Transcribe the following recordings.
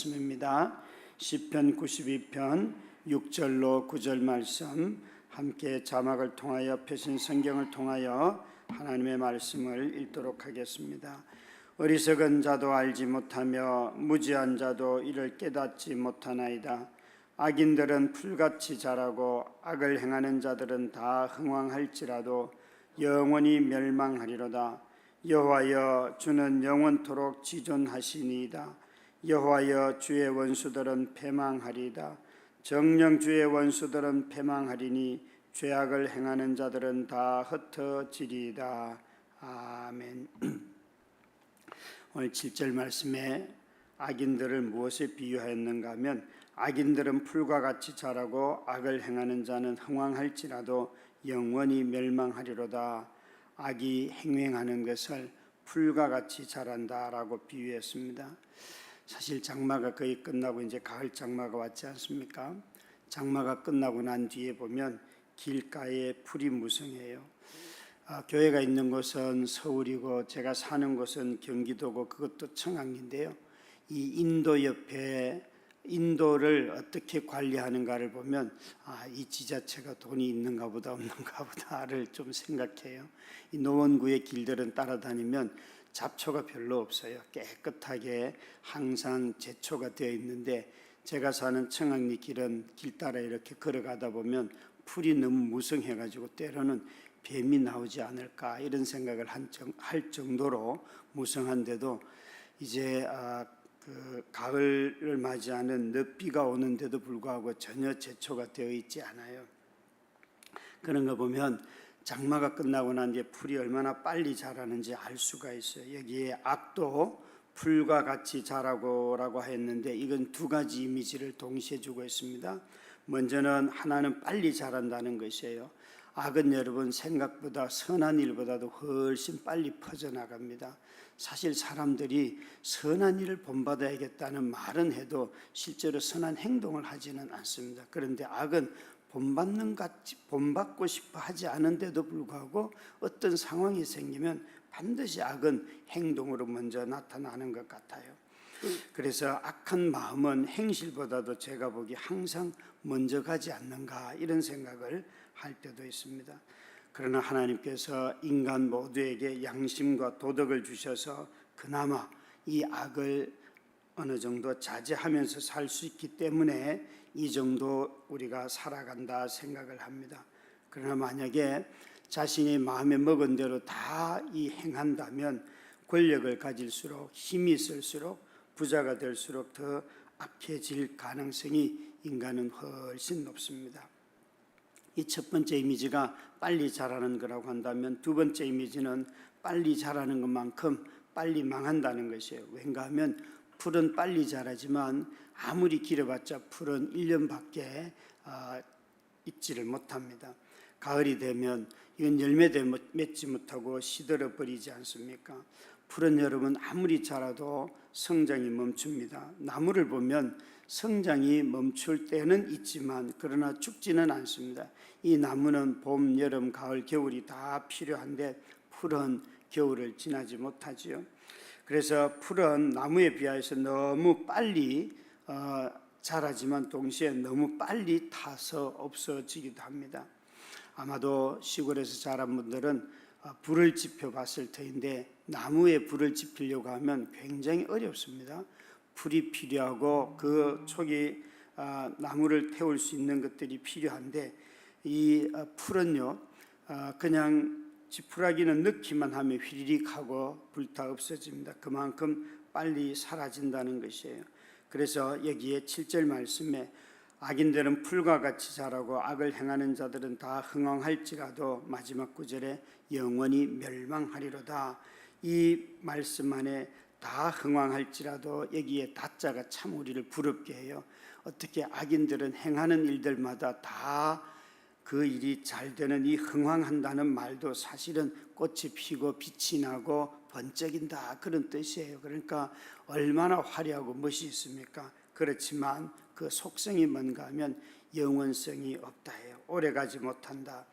말씀입니다. 시편 92편 6절로 9절 말씀 함께 자막을 통하여 펴신 성경을 통하여 하나님의 말씀을 읽도록 하겠습니다. 어리석은 자도 알지 못하며 무지한 자도 이를 깨닫지 못하나이다. 악인들은 풀같이 자라고 악을 행하는 자들은 다 흥왕할지라도 영원히 멸망하리로다. 여호와여 주는 영원토록 지존하시니이다. 여호와여 주의 원수들은 패망하리이다. 정령 주의 원수들은 패망하리니 죄악을 행하는 자들은 다 흩어지리이다. 아멘. 오늘 7절 말씀에 악인들을 무엇에 비유하였는가 하면 악인들은 풀과 같이 자라고 악을 행하는 자는 흥왕할지라도 영원히 멸망하리로다. 악이 행행하는 것을 풀과 같이 자란다라고 비유했습니다. 사실 장마가 거의 끝나고 이제 가을 장마가 왔지 않습니까? 장마가 끝나고 난 뒤에 보면 길가에 풀이 무성해요. 아, 교회가 있는 곳은 서울이고 제가 사는 곳은 경기도고 그것도 청양인데요. 이 인도 옆에 인도를 어떻게 관리하는가를 보면 아, 이 지자체가 돈이 있는가 보다 없는가 보다를 좀 생각해요. 이 노원구의 길들은 따라다니면 잡초가 별로 없어요. 깨끗하게 항상 제초가 되어 있는데 제가 사는 청학리 길은 길 따라 이렇게 걸어가다 보면 풀이 너무 무성해 가지고 때로는 뱀이 나오지 않을까 이런 생각을 할 정도로 무성한데도 이제 아, 그 가을을 맞이하는 늦비가 오는데도 불구하고 전혀 제초가 되어 있지 않아요. 그런 거 보면 장마가 끝나고 난 뒤에 풀이 얼마나 빨리 자라는지 알 수가 있어요. 여기에 악도 풀과 같이 자라고라고 했는데 이건 두 가지 이미지를 동시에 주고 있습니다. 먼저는 하나는 빨리 자란다는 것이에요. 악은 여러분 생각보다 선한 일보다도 훨씬 빨리 퍼져나갑니다. 사실 사람들이 선한 일을 본받아야겠다는 말은 해도 실제로 선한 행동을 하지는 않습니다. 그런데 악은 본받는 같이 본받고 싶어 하지 않은데도 불구하고 어떤 상황이 생기면 반드시 악은 행동으로 먼저 나타나는 것 같아요. 그래서 악한 마음은 행실보다도 제가 보기 항상 먼저 가지 않는가 이런 생각을 할 때도 있습니다. 그러나 하나님께서 인간 모두에게 양심과 도덕을 주셔서 그나마 이 악을 어느 정도 자제하면서 살 수 있기 때문에 이 정도 우리가 살아간다 생각을 합니다. 그러나 만약에 자신이 마음에 먹은 대로 다 이 행한다면 권력을 가질수록 힘이 있을수록 부자가 될수록 더 악해질 가능성이 인간은 훨씬 높습니다. 이 첫 번째 이미지가 빨리 자라는 거라고 한다면 두 번째 이미지는 빨리 자라는 것만큼 빨리 망한다는 것이에요. 왠가 하면 풀은 빨리 자라지만 아무리 길어봤자 풀은 1년밖에 어, 있지를 못합니다. 가을이 되면 이건 열매도 맺지 못하고 시들어 버리지 않습니까? 풀은 여러분 아무리 자라도 성장이 멈춥니다. 나무를 보면 성장이 멈출 때는 있지만 그러나 죽지는 않습니다. 이 나무는 봄, 여름, 가을, 겨울이 다 필요한데 풀은 겨울을 지나지 못하지요. 그래서 풀은 나무에 비하여서 너무 빨리 어, 자라지만 동시에 너무 빨리 타서 없어지기도 합니다. 아마도 시골에서 자란 분들은 어, 불을 지펴 봤을 터인데 나무에 불을 지피려고 하면 굉장히 어렵습니다. 불이 필요하고 그 촉이 어, 나무를 태울 수 있는 것들이 필요한데 이 어, 풀은요 그냥 지푸라기는 넣기만 하면 휘리릭 하고 불타 없어집니다. 그만큼 빨리 사라진다는 것이에요. 그래서 여기에 7절 말씀에 악인들은 풀과 같이 자라고 악을 행하는 자들은 다 흥왕할지라도 마지막 구절에 영원히 멸망하리로다. 이 말씀 안에 다 흥왕할지라도 여기에 다자가 참 우리를 부럽게 해요. 어떻게 악인들은 행하는 일들마다 다 그 일이 잘 되는 이 흥왕한다는 말도 사실은 꽃이 피고 빛이 나고 번쩍인다 그런 뜻이에요. 그러니까 얼마나 화려하고 멋이 있습니까? 그렇지만 그 속성이 뭔가 하면 영원성이 없다 해요. 오래가지 못한다.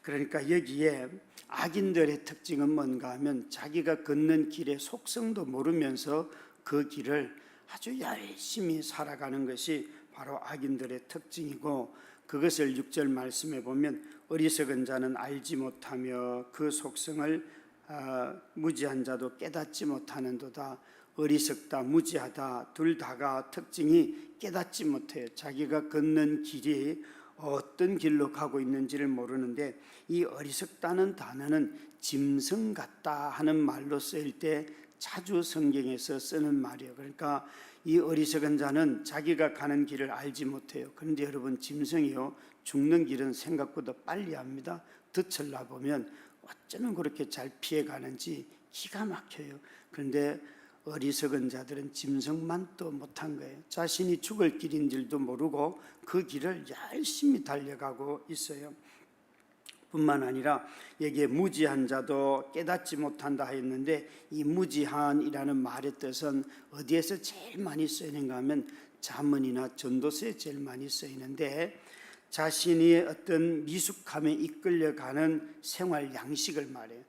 그러니까 여기에 악인들의 특징은 뭔가 하면 자기가 걷는 길의 속성도 모르면서 그 길을 아주 열심히 살아가는 것이 바로 악인들의 특징이고 그것을 6절 말씀에 보면 어리석은 자는 알지 못하며 그 속성을 아, 무지한 자도 깨닫지 못하는도다 어리석다 무지하다 둘 다가 특징이 깨닫지 못해요 자기가 걷는 길이 어떤 길로 가고 있는지를 모르는데 이 어리석다는 단어는 짐승 같다 하는 말로 쓰일 때 자주 성경에서 쓰는 말이에요. 그러니까 이 어리석은 자는 자기가 가는 길을 알지 못해요. 그런데 여러분 짐승이요 죽는 길은 생각보다 빨리 합니다. 듣을라 보면 어쩌면 그렇게 잘 피해 가는지 기가 막혀요. 그런데 어리석은 자들은 짐승만 또 못한 거예요. 자신이 죽을 길인 줄도 모르고 그 길을 열심히 달려가고 있어요. 뿐만 아니라 여기에 무지한 자도 깨닫지 못한다 했는데 이 무지한이라는 말의 뜻은 어디에서 제일 많이 쓰이는가 하면 자문이나 전도서에 제일 많이 쓰이는데 자신이 어떤 미숙함에 이끌려가는 생활 양식을 말해요.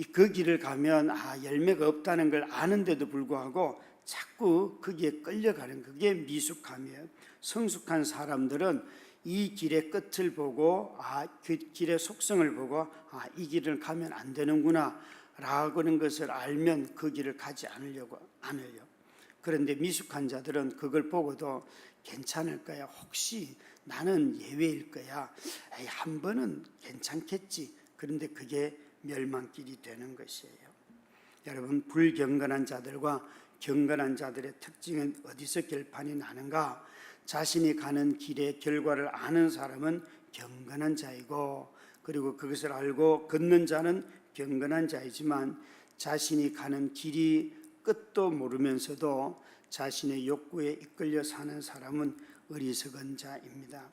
이그 길을 가면 아 열매가 없다는 걸 아는데도 불구하고 자꾸 거기에 끌려가는 그게 미숙함이에요. 성숙한 사람들은 이 길의 끝을 보고 아 그 길의 속성을 보고 아 이 길을 가면 안 되는구나 라고는 것을 알면 그 길을 가지 않으려고 않으려. 그런데 미숙한 자들은 그걸 보고도 괜찮을 거야. 혹시 나는 예외일 거야. 에이, 한 번은 괜찮겠지. 그런데 그게 멸망길이 되는 것이에요. 여러분 불경건한 자들과 경건한 자들의 특징은 어디서 결판이 나는가? 자신이 가는 길의 결과를 아는 사람은 경건한 자이고 그리고 그것을 알고 걷는 자는 경건한 자이지만 자신이 가는 길이 끝도 모르면서도 자신의 욕구에 이끌려 사는 사람은 어리석은 자입니다.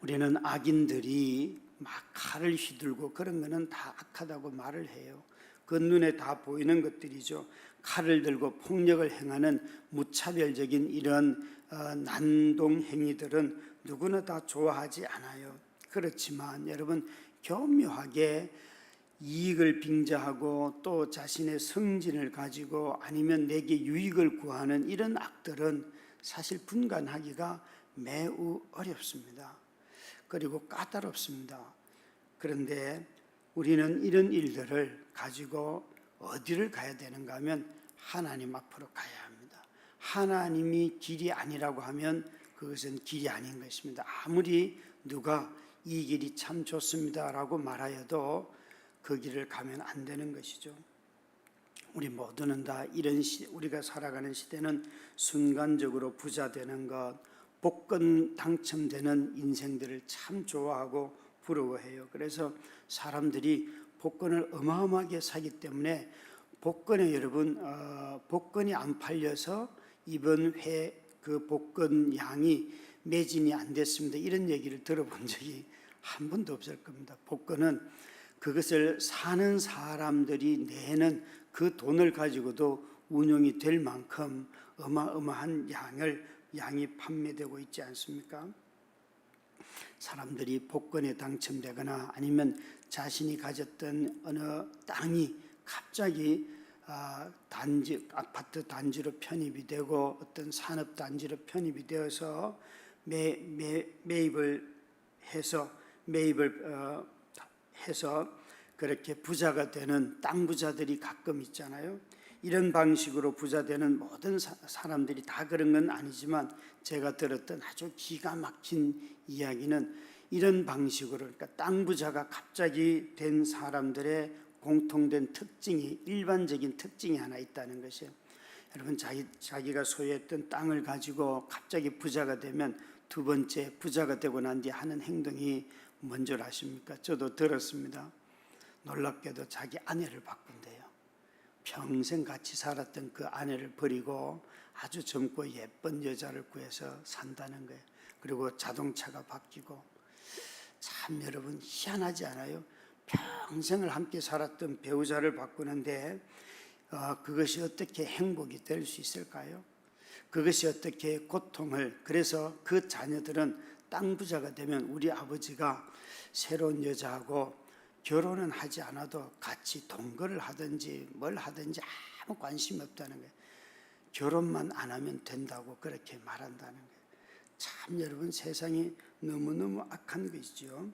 우리는 악인들이 막 칼을 휘둘고 그런 거는 다 악하다고 말을 해요. 그 눈에 다 보이는 것들이죠. 칼을 들고 폭력을 행하는 무차별적인 이런 어, 난동 행위들은 누구나 다 좋아하지 않아요. 그렇지만 여러분 교묘하게 이익을 빙자하고 또 자신의 성진을 가지고 아니면 내게 유익을 구하는 이런 악들은 사실 분간하기가 매우 어렵습니다. 그리고 까다롭습니다. 그런데 우리는 이런 일들을 가지고 어디를 가야 되는가 하면 하나님 앞으로 가야 합니다. 하나님이 길이 아니라고 하면 그것은 길이 아닌 것입니다. 아무리 누가 이 길이 참 좋습니다라고 말하여도 그 길을 가면 안 되는 것이죠. 우리 모두는 다 이런 시, 우리가 살아가는 시대는 순간적으로 부자 되는 것, 복권 당첨되는 인생들을 참 좋아하고 부러워해요. 그래서 사람들이 복권을 어마어마하게 사기 때문에 복권에 여러분 어, 복권이 안 팔려서 이번 회 그 복권 양이 매진이 안 됐습니다. 이런 얘기를 들어본 적이 한 번도 없을 겁니다. 복권은 그것을 사는 사람들이 내는 그 돈을 가지고도 운용이 될 만큼 어마어마한 양을 양이 판매되고 있지 않습니까? 사람들이 복권에 당첨되거나 아니면 자신이 가졌던 어느 땅이 갑자기 아, 단지 아파트 단지로 편입이 되고 어떤 산업 단지로 편입이 되어서 매, 매, 매입을 해서 매입을 어, 해서 그렇게 부자가 되는 땅 부자들이 가끔 있잖아요. 이런 방식으로 부자 되는 모든 사, 사람들이 다 그런 건 아니지만 제가 들었던 아주 기가 막힌 이야기는 이런 방식으로 그러니까 땅 부자가 갑자기 된 사람들의 공통된 특징이 일반적인 특징이 하나 있다는 것이에요. 여러분 자기 자기가 소유했던 땅을 가지고 갑자기 부자가 되면 두 번째 부자가 되고 난 뒤 하는 행동이 뭔지 아십니까? 저도 들었습니다. 놀랍게도 자기 아내를 바꾼대요. 평생 같이 살았던 그 아내를 버리고 아주 젊고 예쁜 여자를 구해서 산다는 거예요. 그리고 자동차가 바뀌고 참 여러분 희한하지 않아요? 평생을 함께 살았던 배우자를 바꾸는데 어, 그것이 어떻게 행복이 될 수 있을까요? 그것이 어떻게 고통을 그래서 그 자녀들은 땅 부자가 되면 우리 아버지가 새로운 여자하고 결혼은 하지 않아도 같이 동거를 하든지 뭘 하든지 아무 관심이 없다는 거예요. 결혼만 안 하면 된다고 그렇게 말한다는 거예요. 참 여러분 세상이 너무너무 악한 것이죠.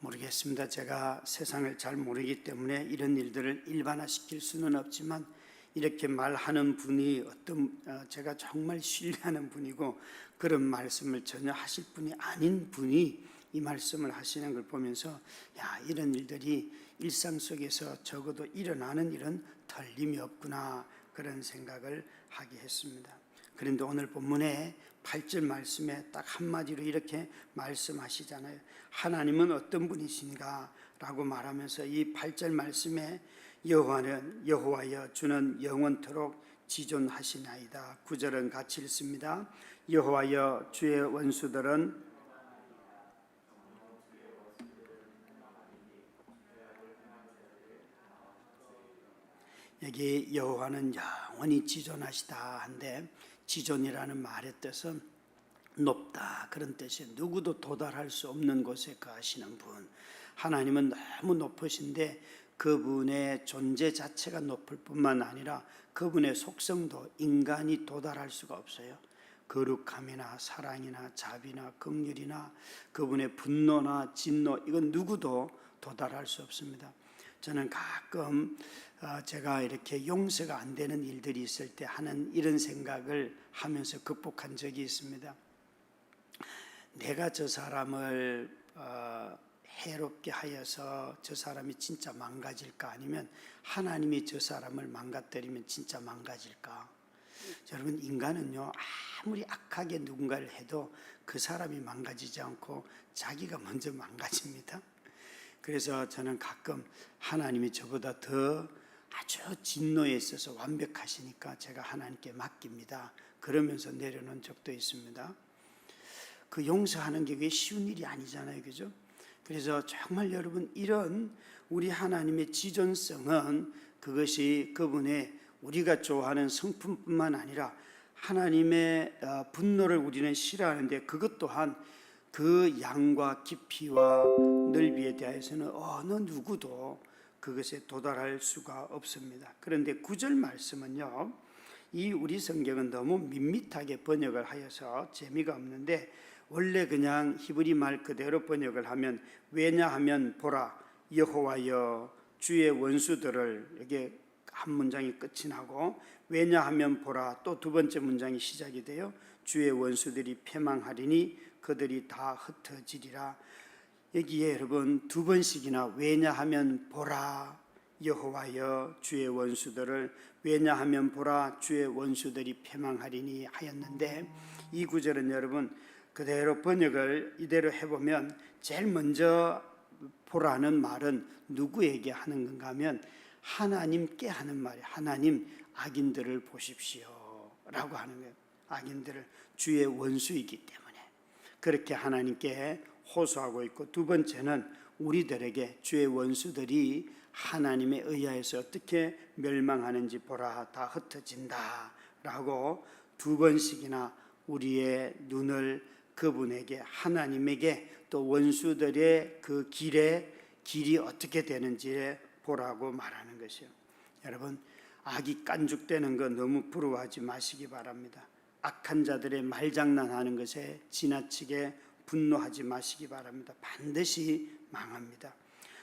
모르겠습니다. 제가 세상을 잘 모르기 때문에 이런 일들을 일반화시킬 수는 없지만 이렇게 말하는 분이 어떤 어, 제가 정말 신뢰하는 분이고 그런 말씀을 전혀 하실 분이 아닌 분이 이 말씀을 하시는 걸 보면서 야 이런 일들이 일상 속에서 적어도 일어나는 일은 털림이 없구나 그런 생각을 하게 했습니다. 그런데 오늘 본문에 8절 말씀에 딱 한마디로 이렇게 말씀하시잖아요. 하나님은 어떤 분이신가? 라고 말하면서 이 8절 말씀에 여호와는 여호와여 주는 영원토록 지존하시나이다. 9절은 같이 읽습니다. 여호와여 주의 원수들은 여기 여호와는 영원히 지존하시다 한데 지존이라는 말의 뜻은 높다 그런 뜻이 누구도 도달할 수 없는 곳에 거하시는 분 하나님은 너무 높으신데 그분의 존재 자체가 높을 뿐만 아니라 그분의 속성도 인간이 도달할 수가 없어요. 거룩함이나 사랑이나 자비나 긍휼이나 그분의 분노나 진노 이건 누구도 도달할 수 없습니다. 저는 가끔 어, 제가 이렇게 용서가 안 되는 일들이 있을 때 하는 이런 생각을 하면서 극복한 적이 있습니다. 내가 저 사람을 어, 해롭게 하여서 저 사람이 진짜 망가질까 아니면 하나님이 저 사람을 망가뜨리면 진짜 망가질까? 여러분 인간은요 아무리 악하게 누군가를 해도 그 사람이 망가지지 않고 자기가 먼저 망가집니다. 그래서 저는 가끔 하나님이 저보다 더 아주 진노에 있어서 완벽하시니까 제가 하나님께 맡깁니다. 그러면서 내려놓은 적도 있습니다. 그 용서하는 게왜 쉬운 일이 아니잖아요. 그죠? 그래서 정말 여러분 이런 우리 하나님의 지존성은 그것이 그분의 우리가 좋아하는 성품뿐만 아니라 하나님의 어, 분노를 우리는 싫어하는데 그것 또한 그 양과 깊이와 넓이에 대해서는 어느 누구도 그것에 도달할 수가 없습니다. 그런데 구절 말씀은요. 이 우리 성경은 너무 밋밋하게 번역을 하여서 재미가 없는데 원래 그냥 히브리 말 그대로 번역을 하면 왜냐하면 보라 여호와여 주의 원수들을 이게 한 문장이 끝이 나고 왜냐하면 보라 또 두 번째 문장이 시작이 돼요. 주의 원수들이 패망하리니 그들이 다 흩어지리라. 여기에 여러분 두 번씩이나 왜냐하면 보라 여호와여 주의 원수들을 왜냐하면 보라 주의 원수들이 패망하리니 하였는데 이 구절은 여러분 그대로 번역을 이대로 해보면 제일 먼저 보라는 말은 누구에게 하는 건가 하면 하나님께 하는 말이에요. 하나님 악인들을 보십시오 라고 하는 거예요. 악인들을 주의 원수이기 때문에 그렇게 하나님께 호소하고 있고 두 번째는 우리들에게 주의 원수들이 하나님에 의하여서 어떻게 멸망하는지 보라 다 흩어진다라고 두 번씩이나 우리의 눈을 그분에게 하나님에게 또 원수들의 그 길에 길이 어떻게 되는지에 보라고 말하는 것이요. 여러분 악이 깐죽대는 거 너무 부러워하지 마시기 바랍니다. 악한 자들의 말장난하는 것에 지나치게 분노하지 마시기 바랍니다. 반드시 망합니다.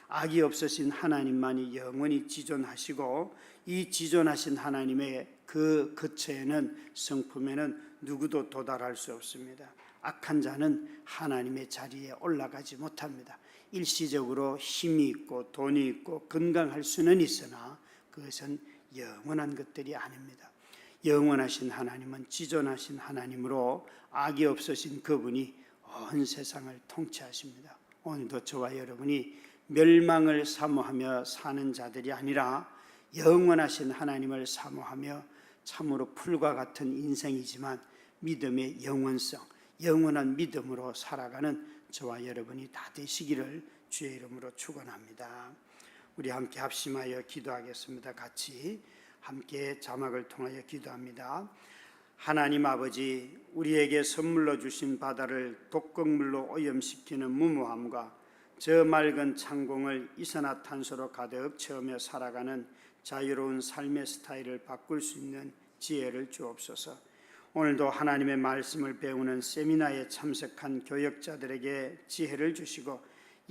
악이 없으신 하나님만이 영원히 지존하시고 이 지존하신 하나님의 그 거처에는 성품에는 누구도 도달할 수 없습니다. 악한 자는 하나님의 자리에 올라가지 못합니다. 일시적으로 힘이 있고 돈이 있고 건강할 수는 있으나 그것은 영원한 것들이 아닙니다. 영원하신 하나님은 지존하신 하나님으로 악이 없으신 그분이 온 세상을 통치하십니다. 오늘도 저와 여러분이 멸망을 사모하며 사는 자들이 아니라 영원하신 하나님을 사모하며 참으로 풀과 같은 인생이지만 믿음의 영원성, 영원한 믿음으로 살아가는 저와 여러분이 다 되시기를 주의 이름으로 축원합니다. 우리 함께 합심하여 기도하겠습니다. 같이 함께 자막을 통하여 기도합니다. 하나님 아버지, 우리에게 선물로 주신 바다를 독극물로 오염시키는 무모함과 저 맑은 창공을 이산화탄소로 가득 채우며 살아가는 자유로운 삶의 스타일을 바꿀 수 있는 지혜를 주옵소서. 오늘도 하나님의 말씀을 배우는 세미나에 참석한 교역자들에게 지혜를 주시고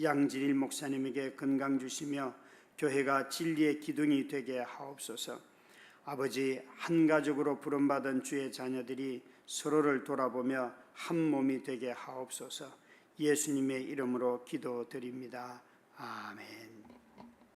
양진일 목사님에게 건강 주시며 교회가 진리의 기둥이 되게 하옵소서. 아버지 한 가족으로 부름받은 주의 자녀들이 서로를 돌아보며 한 몸이 되게 하옵소서. 예수님의 이름으로 기도드립니다. 아멘.